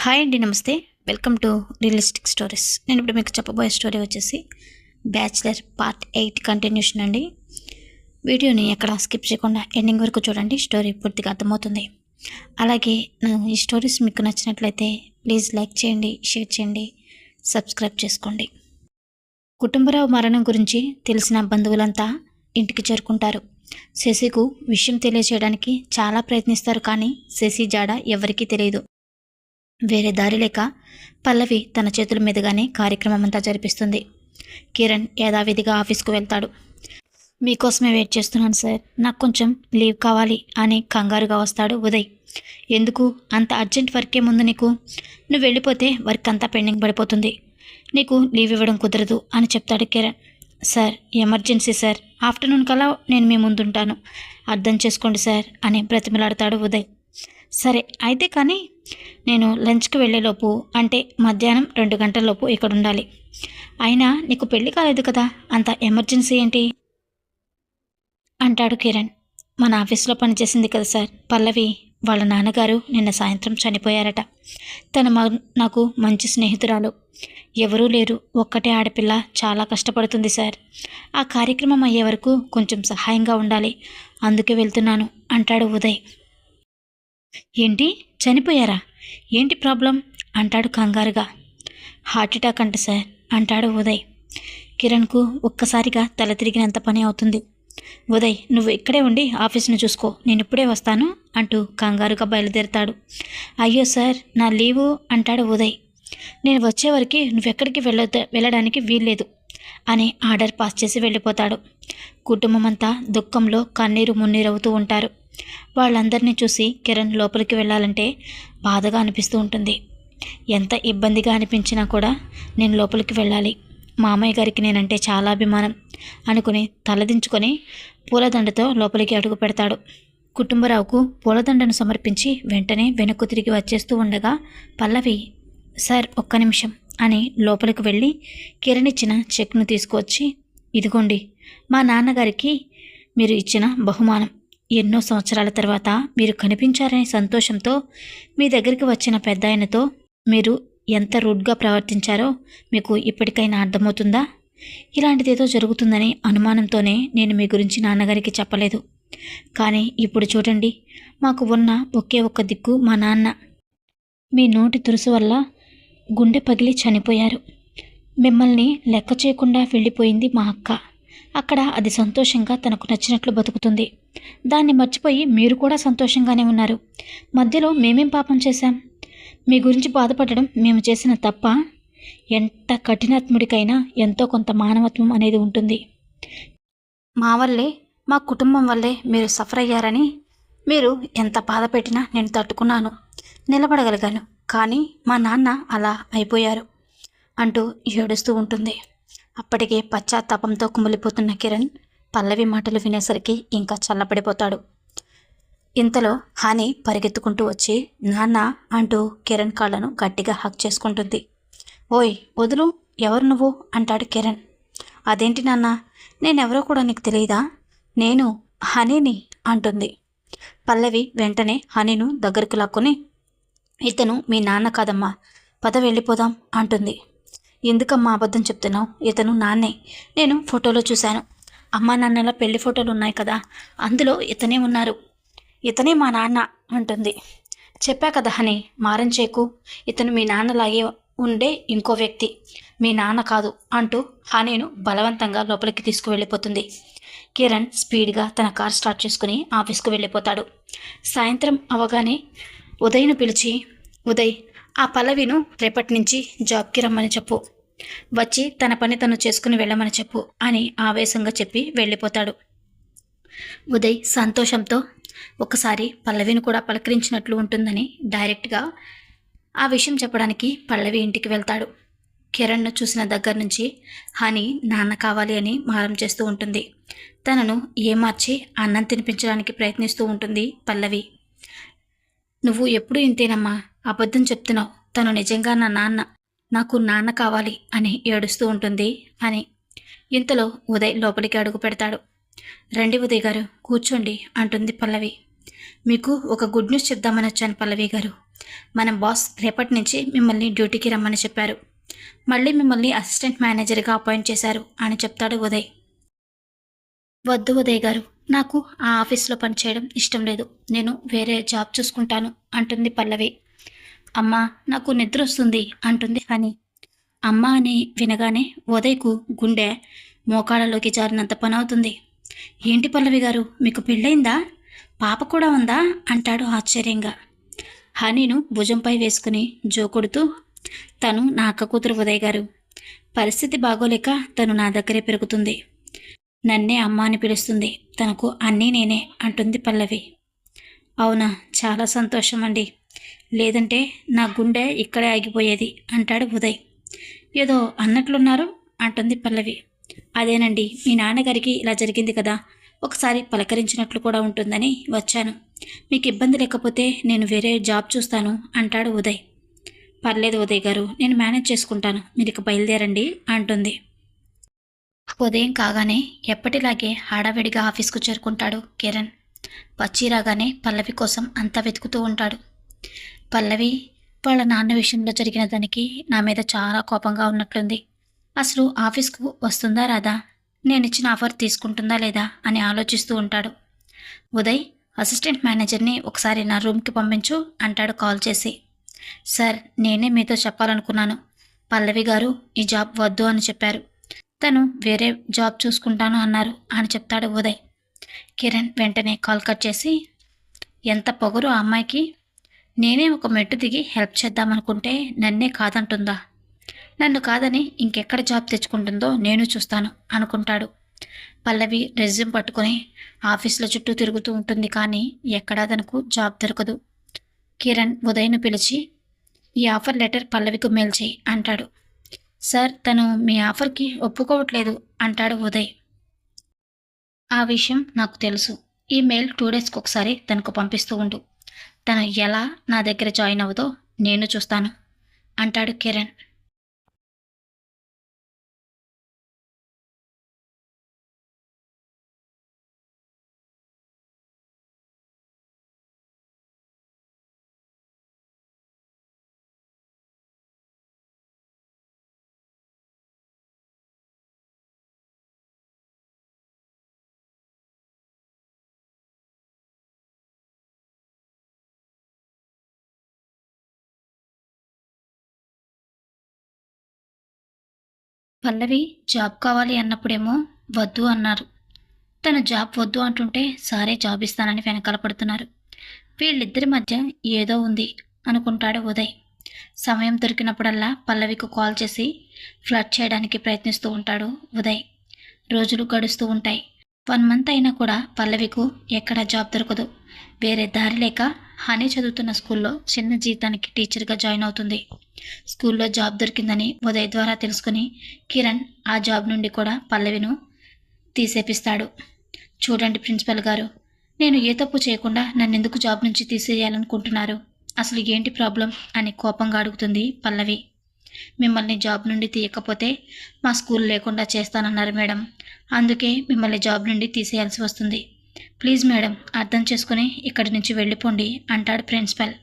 Hi అండి నమస్తే. Welcome to realistic stories నేను ఇప్పుడు మీకు చెప్పబోయే స్టోరీ వచ్చేసి బ్యాచిలర్ పార్ట్ ఎయిట్ కంటిన్యూషన్ అండి. వీడియోని ఎక్కడ స్కిప్ చేయకుండా ఎండింగ్ వరకు చూడండి స్టోరీ పూర్తిగా అర్థమవుతుంది. అలాగే నా ఈ స్టోరీస్ మీకు నచ్చినట్లయితే ప్లీజ్ లైక్ చేయండి షేర్ చేయండి సబ్స్క్రైబ్ చేసుకోండి. కుటుంబరావు మరణం గురించి తెలిసిన బంధువులంతా ఇంటికి చేరుకుంటారు. శశికు విషయం తెలియచేయడానికి చాలా ప్రయత్నిస్తారు కానీ శశి జాడ ఎవరికీ తెలియదు. వేరే దారి లేక పల్లవి తన చేతుల మీదుగానే కార్యక్రమం అంతా జరిపిస్తుంది. కిరణ్ యథావిధిగా ఆఫీస్కు వెళ్తాడు. మీకోసమే వెయిట్ చేస్తున్నాను సార్. నాకు కొంచెం లీవ్ కావాలి అని కంగారుగా వస్తాడు ఉదయ్. ఎందుకు? అంత అర్జెంట్ వర్కే ముందు నీకు? నువ్వు వెళ్ళిపోతే వర్క్ అంతా పెండింగ్ పడిపోతుంది. నీకు లీవ్ ఇవ్వడం కుదరదు అని చెప్తాడు Kiran. Sir emergency sir. Afternoon కల్లా నేను మీ ముందుంటాను. అర్థం చేసుకోండి సార్ అని బ్రతిమలాడతాడు ఉదయ్. సరే అయితే కానీ నేను లంచ్కి వెళ్ళేలోపు అంటే మధ్యాహ్నం రెండు గంటలలోపు ఇక్కడ ఉండాలి అయినా నీకు పెళ్ళి కాలేదు కదా అంత ఎమర్జెన్సీ ఏంటి? అంటాడు కిరణ్. మన ఆఫీస్లో పనిచేసింది కదా సార్ పల్లవి. వాళ్ళ నాన్నగారు నిన్న సాయంత్రం చనిపోయారట. తన మ నాకు మంచి స్నేహితురాలు. ఎవరూ లేరు ఒక్కటే ఆడపిల్ల చాలా కష్టపడుతుంది సార్. ఆ కార్యక్రమం అయ్యే వరకు కొంచెం సహాయంగా ఉండాలి. అందుకే వెళ్తున్నాను అంటాడు ఉదయ్. ఏంటి? చనిపోయారా? ఏంటి ప్రాబ్లం? అంటాడు కంగారుగా. హార్ట్ అటాక్ అంట సార్ అంటాడు ఉదయ్. కిరణ్కు ఒక్కసారిగా తల తిరిగినంత పని అవుతుంది. ఉదయ్ నువ్వు ఇక్కడే ఉండి ఆఫీస్ను చూసుకో నేను ఇప్పుడే వస్తాను అంటూ కంగారుగా బయలుదేరతాడు. అయ్యో సార్ నా లీవు అంటాడు ఉదయ్. నేను వచ్చే వరకు నువ్వెక్కడికి వెళ్ళ వెళ్ళడానికి వీల్లేదు అని ఆర్డర్ పాస్ చేసి వెళ్ళిపోతాడు. కుటుంబం అంతా దుఃఖంలో కన్నీరు మున్నీరవుతూ ఉంటారు. వాళ్ళందరినీ చూసి కిరణ్ లోపలికి వెళ్ళాలంటే బాధగా అనిపిస్తూ ఉంటుంది. ఎంత ఇబ్బందిగా అనిపించినా కూడా నేను లోపలికి వెళ్ళాలి. మామయ్య గారికి నేనంటే చాలా అభిమానం అనుకుని తలదించుకొని పూలదండతో లోపలికి అడుగు పెడతాడు. కుటుంబరావుకు పూలదండను సమర్పించి వెంటనే వెనక్కు తిరిగి వచ్చేస్తూ ఉండగా పల్లవి సార్ ఒక్క నిమిషం అని లోపలికి వెళ్ళి కిరణ్ ఇచ్చిన చెక్ను తీసుకువచ్చి ఇదిగోండి మా నాన్నగారికి మీరు ఇచ్చిన బహుమానం. ఎన్నో సంవత్సరాల తర్వాత మీరు కనిపించారనే సంతోషంతో మీ దగ్గరికి వచ్చిన పెద్ద ఆయనతో మీరు ఎంత రూడ్గా ప్రవర్తించారో మీకు ఇప్పటికైనా అర్థమవుతుందా? ఇలాంటిదేదో జరుగుతుందని అనుమానంతోనే నేను మీ గురించి నాన్నగారికి చెప్పలేదు. కానీ ఇప్పుడు చూడండి మాకు ఉన్న ఒకే ఒక్క దిక్కు మా నాన్న. మీ నోటి తురుసు వల్ల గుండె పగిలి చనిపోయారు. మిమ్మల్ని లెక్క చేయకుండా వెళ్ళిపోయింది మా అక్క. అక్కడ అది సంతోషంగా తనకు నచ్చినట్లు బతుకుతుంది. దాన్ని మర్చిపోయి మీరు కూడా సంతోషంగానే ఉన్నారు. మధ్యలో మేమేం పాపం చేశాం? మీ గురించి బాధపడడం మేము చేసిన తప్ప? ఎంత కఠినాత్ముడికైనా ఎంతో కొంత మానవత్వం అనేది ఉంటుంది. మా వల్లే మా కుటుంబం వల్లే మీరు సఫర్ అయ్యారని మీరు ఎంత బాధ పెట్టినా నేను తట్టుకున్నాను నిలబడగలిగాను. కానీ మా నాన్న అలా అయిపోయారు అంటూ ఏడుస్తూ ఉంటుంది. అప్పటికే పశ్చాత్తాపంతో కుమిలిపోతున్న కిరణ్ పల్లవి మాటలు వినేసరికి ఇంకా చల్లబడిపోతాడు. ఇంతలో హాని పరిగెత్తుకుంటూ వచ్చి నాన్న అంటూ కిరణ్ కాళ్ళను గట్టిగా హక్ చేసుకుంటుంది. ఓయ్ వదులు ఎవరు నువ్వు? అంటాడు కిరణ్. అదేంటి నాన్న? నేనెవరో కూడా నీకు తెలియదా నేను హనీని అంటుంది. పల్లవి వెంటనే హనీను దగ్గరకు లాక్కొని ఇతను మీ నాన్న కాదమ్మా పద వెళ్ళిపోదాం అంటుంది. ఎందుకమ్మా అబద్ధం చెప్తున్నావు? ఇతను నాన్నే. నేను ఫోటోలో చూశాను. అమ్మా నాన్నల పెళ్ళి ఫోటోలు ఉన్నాయి కదా అందులో ఇతనే ఉన్నారు. ఇతనే మా నాన్న అంటుంది. చెప్పా కదా హని మారం చేకు. ఇతను మీ నాన్నలాగే ఉండే ఇంకో వ్యక్తి. మీ నాన్న కాదు అంటూ హనీను బలవంతంగా లోపలికి తీసుకువెళ్ళిపోతుంది. కిరణ్ స్పీడ్గా తన కార్ స్టార్ట్ చేసుకుని ఆఫీస్కు వెళ్ళిపోతాడు. సాయంత్రం అవగానే ఉదయ్ను పిలిచి ఉదయ్ ఆ పల్లవిను రేపటి నుంచి జాబ్కి రమ్మని చెప్పు. వచ్చి తన పని తను చేసుకుని వెళ్ళమని చెప్పు అని ఆవేశంగా చెప్పి వెళ్ళిపోతాడు. ఉదయ్ సంతోషంతో ఒకసారి పల్లవిని కూడా పలకరించినట్లు ఉంటుందని డైరెక్ట్గా ఆ విషయం చెప్పడానికి పల్లవి ఇంటికి వెళ్తాడు. కిరణ్ను చూసిన దగ్గర నుంచి హని నాన్న కావాలి అని మారం చేస్తూ ఉంటుంది. తనను ఏమార్చి అన్నం తినిపించడానికి ప్రయత్నిస్తూ ఉంటుంది పల్లవి. నువ్వు ఎప్పుడు ఇంతేనమ్మా. అబద్ధం చెప్తున్నావు. తను నిజంగా నా నాన్న. నాకు నాన్న కావాలి అని ఏడుస్తూ ఉంటుంది అని. ఇంతలో ఉదయ్ లోపలికి అడుగు పెడతాడు. రండి ఉదయ్ గారు కూర్చోండి అంటుంది పల్లవి. మీకు ఒక గుడ్ న్యూస్ చెప్దామని వచ్చాను పల్లవి గారు. మన బాస్ రేపటి నుంచి మిమ్మల్ని డ్యూటీకి రమ్మని చెప్పారు. మళ్ళీ మిమ్మల్ని అసిస్టెంట్ మేనేజర్గా అపాయింట్ చేశారు అని చెప్తాడు ఉదయ్. వద్దు ఉదయ్ గారు నాకు ఆ ఆఫీస్లో పనిచేయడం ఇష్టం లేదు. నేను వేరే జాబ్ చూసుకుంటాను అంటుంది పల్లవి. అమ్మా నాకు నిద్ర వస్తుంది అంటుంది హని. అమ్మ అని వినగానే ఉదయ్కు గుండె మోకాళ్ళలోకి జారినంత పని అవుతుంది ఏంటి పల్లవి గారు మీకు పెళ్ళైందా పాప కూడా ఉందా? అంటాడు ఆశ్చర్యంగా. హనీను భుజంపై వేసుకుని జోకొడుతూ తను నా అక్క కూతురు ఉదయ్ గారు. పరిస్థితి బాగోలేక తను నా దగ్గరే పెరుగుతుంది. నన్నే అమ్మ అని పిలుస్తుంది. తనకు అన్నీ నేనే అంటుంది పల్లవి. అవునా చాలా సంతోషం అండి లేదంటే నా గుండె ఇక్కడే ఆగిపోయేది అంటాడు ఉదయ్. ఏదో అన్నట్లున్నారు అంటుంది పల్లవి. అదేనండి మీ నాన్నగారికి ఇలా జరిగింది కదా. ఒకసారి పలకరించినట్లు కూడా ఉంటుందని వచ్చాను. మీకు ఇబ్బంది లేకపోతే నేను వేరే జాబ్ చూస్తాను అంటాడు ఉదయ్. పర్లేదు ఉదయ్ గారు నేను మేనేజ్ చేసుకుంటాను. మీరు ఇక బయలుదేరండి అంటుంది. ఉదయం కాగానే ఎప్పటిలాగే హడావిడిగా ఆఫీస్కు చేరుకుంటాడు కిరణ్. వచ్చి రాగానే పల్లవి కోసం అంతా వెతుకుతూ ఉంటాడు. పల్లవి వాళ్ళ నాన్న విషయంలో జరిగిన దానికి నా మీద చాలా కోపంగా ఉన్నట్లుంది. అసలు ఆఫీస్కు వస్తుందా రాదా? నేను ఇచ్చిన ఆఫర్ తీసుకుంటుందా లేదా అని ఆలోచిస్తూ ఉంటాడు. ఉదయ్ అసిస్టెంట్ మేనేజర్ని ఒకసారి నా రూమ్కి పంపించు అంటాడు కాల్ చేసి. సార్ నేనే మీతో చెప్పాలనుకున్నాను. పల్లవి గారు ఈ జాబ్ వద్దు అని చెప్పారు. తను వేరే జాబ్ చూసుకుంటాను అన్నారు అని చెప్తాడు ఉదయ్. కిరణ్ వెంటనే కాల్ కట్ చేసి ఎంత పొగరు ఆ అమ్మాయికి? నేనే ఒక మెట్టు దిగి హెల్ప్ చేద్దామనుకుంటే నన్నే కాదంటుందా? నన్ను కాదని ఇంకెక్కడ జాబ్ తెచ్చుకుంటుందో నేను చూస్తాను అనుకుంటాడు. పల్లవి రెజ్యూమ్ పట్టుకొని ఆఫీసుల చుట్టూ తిరుగుతూ ఉంటుంది కానీ ఎక్కడా తనకు జాబ్ దొరకదు. కిరణ్ ఉదయ్ను పిలిచి ఈ ఆఫర్ లెటర్ పల్లవికి మెయిల్ చేయి అంటాడు. సార్ తను మీ ఆఫర్కి ఒప్పుకోవట్లేదు అంటాడు ఉదయ్. ఆ విషయం నాకు తెలుసు. ఈ మెయిల్ టూ డేస్కి ఒకసారి తనకు పంపిస్తూ ఉండు. తను ఎలా నా దగ్గర జాయిన్ అవ్వదో నేను చూస్తాను అంటాడు కిరణ్. పల్లవి జాబ్ కావాలి అన్నప్పుడేమో వద్దు అన్నారు. తను జాబ్ వద్దు అంటుంటే సారే జాబ్ ఇస్తానని వెనకాల పడుతున్నారు. వీళ్ళిద్దరి మధ్య ఏదో ఉంది అనుకుంటాడు ఉదయ్. సమయం దొరికినప్పుడల్లా పల్లవికు కాల్ చేసి ఫ్లడ్ చేయడానికి ప్రయత్నిస్తూ ఉంటాడు ఉదయ్. రోజులు గడుస్తూ ఉంటాయి. వన్ మంత్ అయినా కూడా పల్లవికు ఎక్కడ జాబ్ దొరకదు. వేరే దారి లేక హనీ చదువుతున్న స్కూల్లో చిన్న జీతానికి టీచర్గా జాయిన్ అవుతుంది. స్కూల్లో జాబ్ దొరికిందని ఉదయ్ ద్వారా తెలుసుకుని కిరణ్ ఆ జాబ్ నుండి కూడా పల్లవిను తీసేపిస్తాడు. చూడండి ప్రిన్సిపల్ గారు నేను ఏ తప్పు చేయకుండా నన్ను ఎందుకు జాబ్ నుంచి తీసేయాలనుకుంటున్నారు? అసలు ఏంటి ప్రాబ్లం? అని కోపంగా అడుగుతుంది పల్లవి. మిమ్మల్ని జాబ్ నుండి తీయకపోతే మా స్కూల్ లేకుండా చేస్తానన్నారు మేడం. అందుకే మిమ్మల్ని జాబ్ నుండి తీసేయాల్సి వస్తుంది. ప్లీజ్ మేడం అర్థం చేసుకుని ఇక్కడి నుంచి వెళ్ళిపోండి అంటాడు ప్రిన్సిపల్.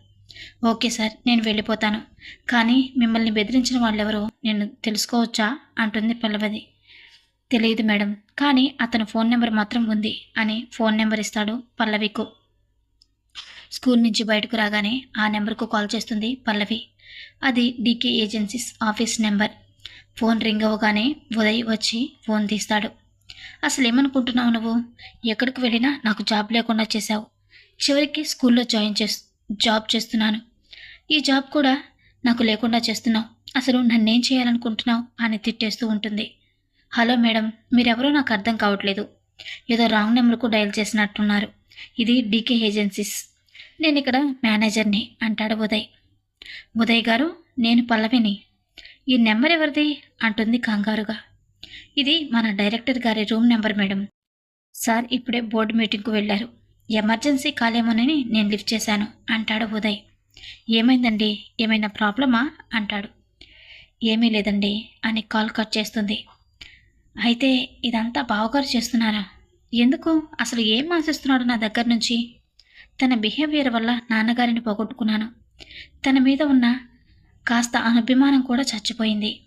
ఓకే సార్ నేను వెళ్ళిపోతాను. కానీ మిమ్మల్ని బెదిరించిన వాళ్ళెవరో నేను తెలుసుకోవచ్చా? అంటుంది పల్లవది. తెలియదు మేడం కానీ అతని ఫోన్ నెంబర్ మాత్రం ఉంది అని ఫోన్ నెంబర్ ఇస్తాడు పల్లవికు. స్కూల్ నుంచి బయటకు రాగానే ఆ నెంబర్కు కాల్ చేస్తుంది పల్లవి. అది DK agencies office number. Phone ring అవ్వగానే ఉదయ్ వచ్చి ఫోన్ తీస్తాడు. అసలు ఏమనుకుంటున్నావు నువ్వు? ఎక్కడికి వెళ్ళినా నాకు జాబ్ లేకుండా చేశావు. చివరికి స్కూల్లో జాయిన్ చేస్ జాబ్ చేస్తున్నాను. ఈ జాబ్ కూడా నాకు లేకుండా చేస్తున్నావు. అసలు నన్నేం చేయాలనుకుంటున్నావు? అని తిట్టేస్తూ ఉంటుంది. హలో మేడం మీరెవరో నాకు అర్థం కావట్లేదు. ఏదో రాంగ్ నెంబర్కు డయల్ చేసినట్టున్నారు. ఇది డీకే ఏజెన్సీస్. నేను ఇక్కడ మేనేజర్ని అంటాడు ఉదయ్. ఉదయ్ గారు నేను పల్లవిని. ఈ నెంబర్ ఎవరిది? అంటుంది కంగారుగా. ఇది మన డైరెక్టర్ గారి రూమ్ నెంబర్ మేడం. సార్ ఇప్పుడే బోర్డు మీటింగ్కు వెళ్ళారు. ఎమర్జెన్సీ కాలేమోనని నేను లిఫ్ట్ చేశాను అంటాడు ఉదయ్. ఏమైందండి? ఏమైనా ప్రాబ్లమా? అంటాడు. ఏమీ లేదండి అని కాల్ కట్ చేస్తుంది. అయితే ఇదంతా బావగారు చేస్తున్నారా? ఎందుకు? అసలు ఏం ఆశిస్తున్నాడు నా దగ్గర నుంచి? తన బిహేవియర్ వల్ల నాన్నగారిని పోగొట్టుకున్నాను. తన మీద ఉన్న కాస్త అభిమానం కూడా చచ్చిపోయింది.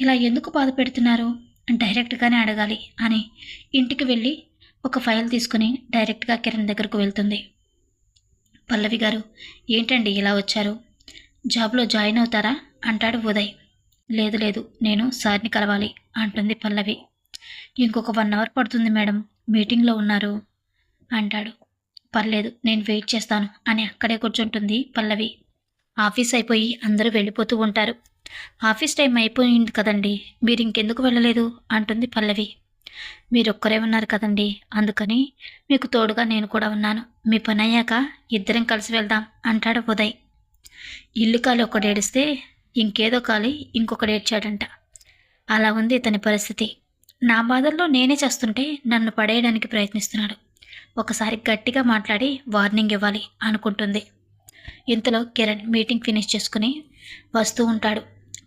ఇలా ఎందుకు బాధ పెడుతున్నారు? డైరెక్ట్గానే అడగాలి అని ఇంటికి వెళ్ళి ఒక ఫైల్ తీసుకుని డైరెక్ట్గా కిరణ్ దగ్గరకు వెళ్తుంది. పల్లవి గారు ఏంటండి ఇలా వచ్చారు? జాబ్లో జాయిన్ అవుతారా? అంటాడు ఉదయ్. లేదు లేదు నేను సార్ని కలవాలి అంటుంది పల్లవి. ఇంకొక వన్ అవర్ పడుతుంది మేడం మీటింగ్లో ఉన్నారు అంటాడు. పర్లేదు నేను వెయిట్ చేస్తాను అని అక్కడే కూర్చుంటుంది పల్లవి. ఆఫీస్ అయిపోయి అందరూ వెళ్ళిపోతూ ఉంటారు. ఆఫీస్ టైం అయిపోయింది కదండి. మీరు ఇంకెందుకు వెళ్ళలేదు? అంటుంది పల్లవి. మీరు ఒక్కరే ఉన్నారు కదండి. అందుకని మీకు తోడుగా నేను కూడా ఉన్నాను. మీ పని అయ్యాక ఇద్దరం కలిసి వెళ్దాం అంటాడు ఉదయ్. ఇల్లు కాలి ఒకడు ఏడిస్తే ఇంకేదో కాలి ఇంకొకటి ఏడ్చాడంట. అలా ఉంది ఇతని పరిస్థితి. నా బాధల్లో నేనే చేస్తుంటే నన్ను పడేయడానికి ప్రయత్నిస్తున్నాడు. ఒకసారి గట్టిగా మాట్లాడి వార్నింగ్ ఇవ్వాలి అనుకుంటుంది. ఇంతలో కిరణ్ మీటింగ్ ఫినిష్ చేసుకుని వస్తూ ఉంటాడు.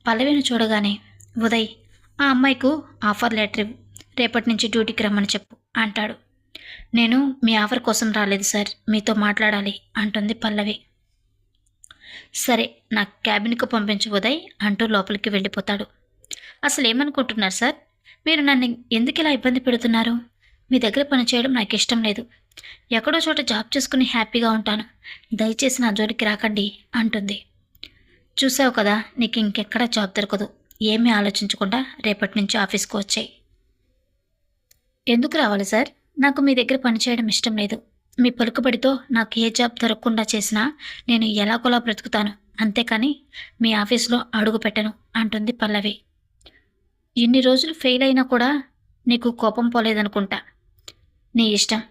పల్లవిని చూడగానే ఉదయ్ ఆ అమ్మాయికు ఆఫర్ లెటర్ ఇవ్వు. రేపటి నుంచి డ్యూటీకి రమ్మని చెప్పు అంటాడు. నేను మీ ఆఫర్ కోసం రాలేదు సార్. మీతో మాట్లాడాలి అంటుంది పల్లవి. సరే నా క్యాబిన్కు పంపించు ఉదయ్ అంటూ లోపలికి వెళ్ళిపోతాడు. అసలు ఏమనుకుంటున్నారు సార్? మీరు నన్ను ఎందుకు ఇలా ఇబ్బంది పెడుతున్నారు? మీ దగ్గర పనిచేయడం నాకు ఇష్టం లేదు. ఎక్కడో చోట జాబ్ చేసుకుని హ్యాపీగా ఉంటాను. దయచేసి నా జోలికి రాకండి అంటుంది. చూసావు కదా నీకు ఇంకెక్కడా జాబ్ దొరకదు. ఏమీ ఆలోచించకుండా రేపటి నుంచి ఆఫీస్కి వచ్చాయి. ఎందుకు రావాలి సార్? నాకు మీ దగ్గర పనిచేయడం ఇష్టం లేదు. మీ పలుకుబడితో నాకు ఏ జాబ్ దొరకకుండా చేసినా నేను ఎలాగోలా బ్రతుకుతాను. అంతేకాని మీ ఆఫీస్లో అడుగు పెట్టను అంటుంది పల్లవి. ఇన్ని రోజులు ఫెయిల్ అయినా కూడా నీకు కోపం పోలేదనుకుంటా. నీ ఇష్టం.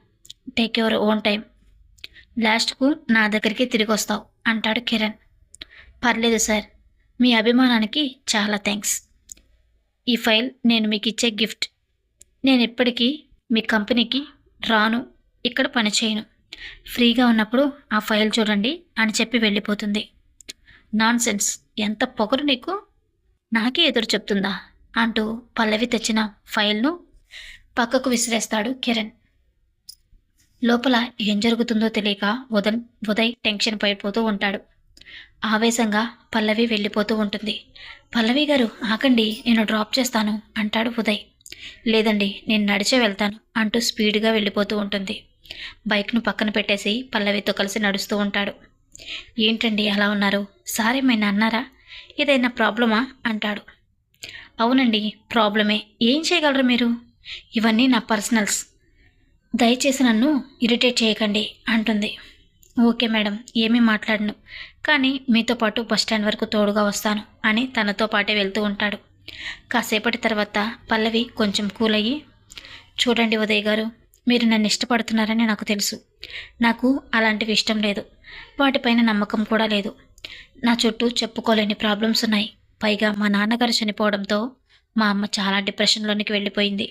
Take your own time. లాస్ట్కు నా దగ్గరికి తిరిగి వస్తావు అంటాడు కిరణ్. పర్లేదు సార్. మీ అభిమానానికి చాలా థ్యాంక్స్ ఈ ఫైల్ నేను మీకు ఇచ్చే గిఫ్ట్. నేను ఇప్పటికీ మీ కంపెనీకి రాను ఇక్కడ పని చేయను ఫ్రీగా ఉన్నప్పుడు ఆ ఫైల్ చూడండి అని చెప్పి వెళ్ళిపోతుంది. నాన్ సెన్స్ ఎంత పొగరు నీకు? నాకే ఎదురు చెప్తుందా? అంటూ పల్లవి తెచ్చిన ఫైల్ను పక్కకు విసిరేస్తాడు కిరణ్. లోపల ఏం జరుగుతుందో తెలియక ఉదయ్ ఉదయ్ టెన్షన్ పడిపోతూ ఉంటాడు. ఆవేశంగా పల్లవి వెళ్ళిపోతూ ఉంటుంది. పల్లవి గారు ఆకండి నేను డ్రాప్ చేస్తాను అంటాడు ఉదయ్. లేదండి నేను నడిచే వెళ్తాను అంటూ స్పీడ్గా వెళ్ళిపోతూ ఉంటుంది. బైక్ను పక్కన పెట్టేసి పల్లవితో కలిసి నడుస్తూ ఉంటాడు. ఏంటండి అలా ఉన్నారు? సార్ ఏమైనా అన్నారా? ఏదైనా ప్రాబ్లమా? అంటాడు. అవునండి ప్రాబ్లమే. ఏం చేయగలరు మీరు? ఇవన్నీ నా పర్సనల్స్. దయచేసి నన్ను ఇరిటేట్ చేయకండి అంటుంది. ఓకే మేడం ఏమీ మాట్లాడను. కానీ మీతో పాటు బస్ స్టాండ్ వరకు తోడుగా వస్తాను అని తనతో పాటే వెళ్తూ ఉంటాడు. కాసేపటి తర్వాత పల్లవి కొంచెం కూల్ అయ్యి చూడండి ఉదయ్ గారు మీరు నన్ను ఇష్టపడుతున్నారని నాకు తెలుసు. నాకు అలాంటివి ఇష్టం లేదు. వాటిపైన నమ్మకం కూడా లేదు. నా చుట్టూ చెప్పుకోలేని ప్రాబ్లమ్స్ ఉన్నాయి. పైగా మా నాన్నగారు చనిపోవడంతో మా అమ్మ చాలా డిప్రెషన్లోనికి వెళ్ళిపోయింది.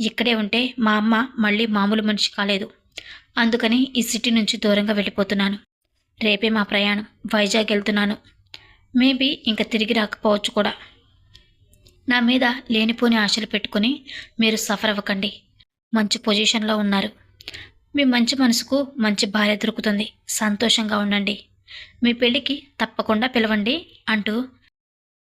ఇక్కడే ఉంటే మా అమ్మ మళ్ళీ మామూలు మనిషి కాలేదు. అందుకని ఈ సిటీ నుంచి దూరంగా వెళ్ళిపోతున్నాను. రేపే మా ప్రయాణం. వైజాగ్ వెళ్తున్నాను. మేబీ ఇంకా తిరిగి రాకపోవచ్చు కూడా. నా మీద లేనిపోని ఆశలు పెట్టుకుని మీరు సఫర్ అవ్వకండి. మంచి పొజిషన్లో ఉన్నారు. మీ మంచి మనసుకు మంచి భార్య దొరుకుతుంది. సంతోషంగా ఉండండి. మీ పెళ్ళికి తప్పకుండా పిలవండి అంటూ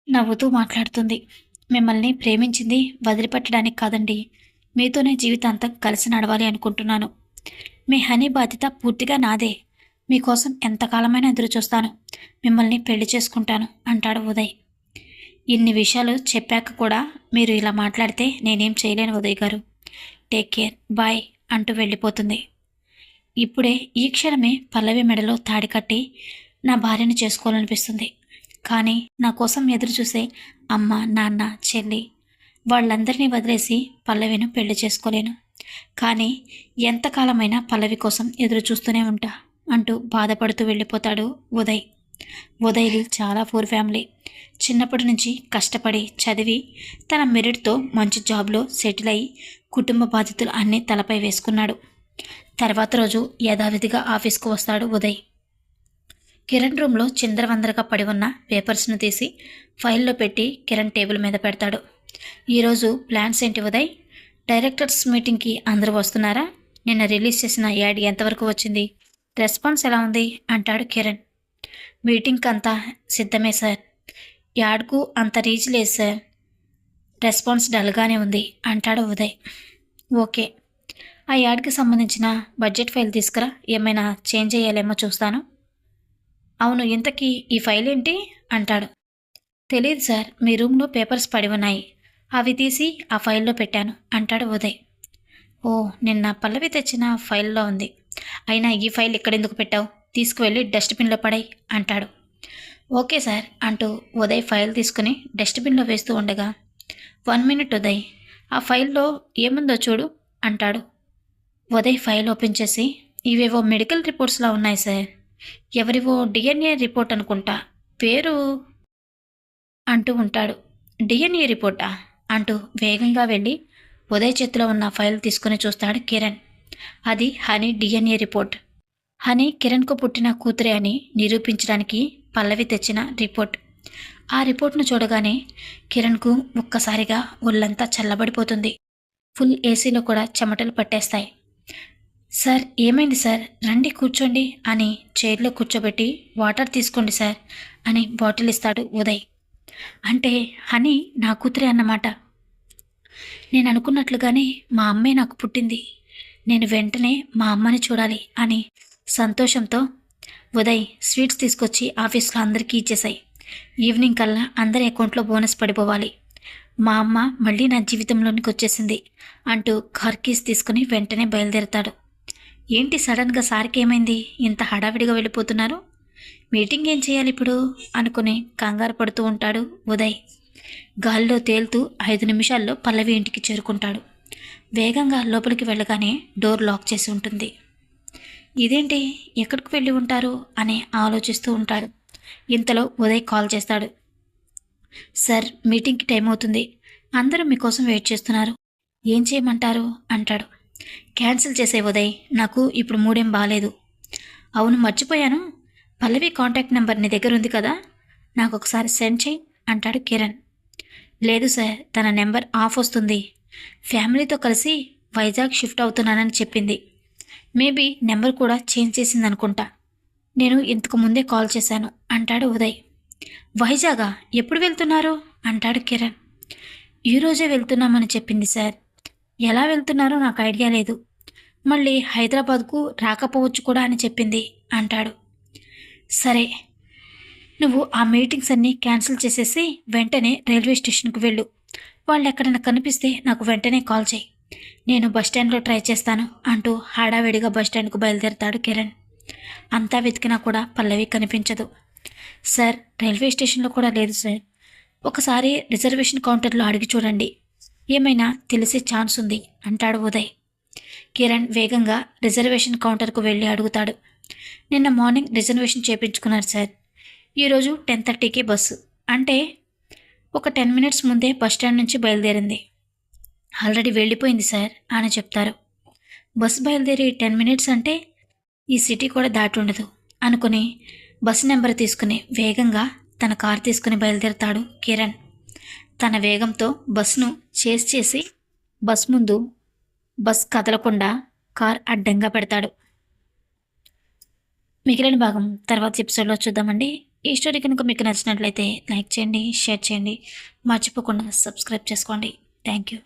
నవ్వుతూ మాట్లాడుతుంది. మిమ్మల్ని ప్రేమించింది వదిలిపెట్టడానికి కాదండి. మీతోనే జీవితాంతం కలిసి నడవాలి అనుకుంటున్నాను. మీ హనీ బాధ్యత పూర్తిగా నాదే. మీకోసం ఎంతకాలమైనా ఎదురు చూస్తాను మిమ్మల్ని పెళ్ళి చేసుకుంటాను అంటాడు ఉదయ్. ఇన్ని విషయాలు చెప్పాక కూడా మీరు ఇలా మాట్లాడితే నేనేం చేయలేను ఉదయ్ గారు. టేక్ కేర్ బాయ్ అంటూ వెళ్ళిపోతుంది. ఇప్పుడే ఈ క్షణమే పల్లవి మెడలో తాడి కట్టి నా భార్యను చేసుకోవాలనిపిస్తుంది. కానీ నా కోసం ఎదురు చూసే అమ్మ నాన్న చెల్లి వాళ్ళందరినీ వదిలేసి పల్లవిను పెళ్ళి చేసుకోలేను. కానీ ఎంతకాలమైనా పల్లవి కోసం ఎదురు చూస్తూనే ఉంటా అంటూ బాధపడుతూ వెళ్ళిపోతాడు ఉదయ్. ఉదయ్ది చాలా పూర్ ఫ్యామిలీ చిన్నప్పటి నుంచి కష్టపడి చదివి తన మెరిట్తో మంచి జాబ్లో సెటిల్ అయి కుటుంబ బాధ్యతలు అన్నీ తలపై వేసుకున్నాడు. తర్వాత రోజు యథావిధిగా ఆఫీస్కు వస్తాడు ఉదయ్. కిరణ్ రూమ్లో చిందరవందరగా పడి ఉన్న పేపర్స్ను తీసి ఫైల్లో పెట్టి కిరణ్ టేబుల్ మీద పెడతాడు. ఈరోజు ప్లాన్స్ ఏంటి ఉదయ్? డైరెక్టర్స్ మీటింగ్కి అందరూ వస్తున్నారా? నిన్న రిలీజ్ చేసిన యాడ్ ఎంతవరకు వచ్చింది? రెస్పాన్స్ ఎలా ఉంది? అంటాడు కిరణ్. మీటింగ్కి అంతా సిద్ధమే సార్. యాడ్కు అంత రీచ్ లేదు సార్. రెస్పాన్స్ డల్గానే ఉంది అంటాడు ఉదయ్. ఓకే. ఆ యాడ్కి సంబంధించిన బడ్జెట్ ఫైల్ తీసుకురా. ఏమైనా చేంజ్ చేయాలేమో చూస్తాను. అవును ఇంతకీ ఈ ఫైల్ ఏంటి అంటాడు. తెలియదు సార్. మీ రూమ్లో పేపర్స్ పడి ఉన్నాయి. అవి తీసి ఆ ఫైల్లో పెట్టాను. అంటాడు ఉదయ్. ఓ నిన్న పల్లవి తెచ్చిన ఫైల్లో ఉంది. అయినా ఈ ఫైల్ ఇక్కడెందుకు పెట్టావు? తీసుకువెళ్ళి డస్ట్బిన్లో పడాయి అంటాడు. ఓకే సార్ అంటూ ఉదయ్ ఫైల్ తీసుకుని డస్ట్బిన్లో వేస్తూ ఉండగా వన్ మినిట్ ఉదయ్ ఆ ఫైల్లో ఏముందో చూడు అంటాడు. ఉదయ్ ఫైల్ ఓపెన్ చేసి ఇవేవో మెడికల్ రిపోర్ట్స్లా ఉన్నాయి సార్. ఎవరివో డిఎన్ఏ రిపోర్ట్ అనుకుంటా. పేరు అంటూ ఉంటాడు. డిఎన్ఏ రిపోర్టా? అంటూ వేగంగా వెళ్ళి ఉదయ్ చేతిలో ఉన్న ఫైల్ తీసుకుని చూస్తాడు కిరణ్. అది హనీ డిఎన్ఏ రిపోర్ట్. హనీ కిరణ్కు పుట్టిన కూతురే అని నిరూపించడానికి పల్లవి తెచ్చిన రిపోర్ట్. ఆ రిపోర్ట్ను చూడగానే కిరణ్కు ఒక్కసారిగా ఒళ్ళంతా చల్లబడిపోతుంది. ఫుల్ ఏసీలో కూడా చెమటలు పట్టేస్తాయి. సార్ ఏమైంది సార్? రండి కూర్చోండి అని చైర్లో కూర్చోబెట్టి వాటర్ తీసుకోండి సార్ అని బాటిల్ ఇస్తాడు ఉదయ్. అంటే హనీ నా కూతురే అన్నమాట. నేను అనుకున్నట్లుగానే మా అమ్మే నాకు పుట్టింది. నేను వెంటనే మా అమ్మని చూడాలి అని సంతోషంతో ఉదయ్ స్వీట్స్ తీసుకొచ్చి ఆఫీస్లో అందరికీ ఇచ్చేసాయి ఈవినింగ్ కల్లా అందరి అకౌంట్లో బోనస్ పడిపోవాలి. మా అమ్మ మళ్ళీ నా జీవితంలోనికి వచ్చేసింది అంటూ కార్ కీస్ తీసుకుని వెంటనే బయలుదేరతాడు. ఏంటి సడన్గా సార్కి ఏమైంది? ఇంత హడావిడిగా వెళ్ళిపోతున్నారు? మీటింగ్ ఏం చేయాలి ఇప్పుడు? అనుకుని కంగారు పడుతూ ఉంటాడు ఉదయ్. గాలిలో తేలుతూ ఐదు నిమిషాల్లో పల్లవి ఇంటికి చేరుకుంటాడు. వేగంగా లోపలికి వెళ్ళగానే డోర్ లాక్ చేసి ఉంటుంది. ఇదేంటి? ఎక్కడికి వెళ్ళి ఉంటారు? అని ఆలోచిస్తూ ఉంటాడు. ఇంతలో ఉదయ్ కాల్ చేస్తాడు. సార్ మీటింగ్కి టైం అవుతుంది. అందరూ మీకోసం వెయిట్ చేస్తున్నారు. ఏం చేయమంటారు? అంటాడు. క్యాన్సిల్ చేసే ఉదయ్. నాకు ఇప్పుడు మూడేం బాగాలేదు అవును మర్చిపోయాను. పల్లవి కాంటాక్ట్ నెంబర్ నీ దగ్గర ఉంది కదా? నాకు ఒకసారి సెండ్ చేయి అంటాడు కిరణ్. లేదు సార్ తన నెంబర్ ఆఫ్ వస్తుంది. ఫ్యామిలీతో కలిసి వైజాగ్ షిఫ్ట్ అవుతున్నానని చెప్పింది. మేబీ నెంబర్ కూడా చేంజ్ చేసింది అనుకుంటా నేను ఇంతకు ముందే కాల్ చేశాను అంటాడు ఉదయ్. వైజాగా? ఎప్పుడు వెళ్తున్నారు? అంటాడు కిరణ్. ఈరోజే వెళ్తున్నామని చెప్పింది సార్. ఎలా వెళ్తున్నారో నాకు ఐడియా లేదు. మళ్ళీ హైదరాబాద్కు రాకపోవచ్చు కూడా అని చెప్పింది అంటాడు. సరే. నువ్వు ఆ మీటింగ్స్ అన్నీ క్యాన్సిల్ చేసేసి వెంటనే రైల్వే స్టేషన్కి వెళ్ళు. వాళ్ళు ఎక్కడైనా కనిపిస్తే నాకు వెంటనే కాల్ చేయి. నేను బస్టాండ్లో ట్రై చేస్తాను అంటూ హడావిడిగా బస్టాండ్కు బయలుదేరతాడు కిరణ్. అంతా వెతికినా కూడా పల్లవి కనిపించదు. సార్ రైల్వే స్టేషన్లో కూడా లేదు సార్. ఒకసారి రిజర్వేషన్ కౌంటర్లో అడిగి చూడండి. ఏమైనా తెలిసే ఛాన్స్ ఉంది అంటాడు ఉదయ్. కిరణ్ వేగంగా రిజర్వేషన్ కౌంటర్కు వెళ్ళి అడుగుతాడు. నిన్న మార్నింగ్ రిజర్వేషన్ చేయించుకున్నారు సార్. ఈరోజు టెన్ థర్టీకి బస్సు. అంటే ఒక టెన్ మినిట్స్ ముందే బస్ స్టాండ్ నుంచి బయలుదేరింది. ఆల్రెడీ వెళ్ళిపోయింది సార్ అని చెప్తారు. బస్సు బయలుదేరి టెన్ మినిట్స్ అంటే ఈ సిటీ కూడా దాటి ఉండదు అనుకుని బస్సు నెంబర్ తీసుకుని వేగంగా తన కారు తీసుకుని బయలుదేరుతాడు కిరణ్. తన వేగంతో బస్సును చేసి చేసి బస్ ముందు బస్ కదలకుండా కార్ అడ్డంగా పెడతాడు. మిగిలిన భాగం తర్వాత ఎపిసోడ్లో చూద్దామండి. ఈ స్టోరీ కనుక మీకు నచ్చినట్లయితే లైక్ చేయండి షేర్ చేయండి. మర్చిపోకుండా సబ్స్క్రైబ్ చేసుకోండి. Thank you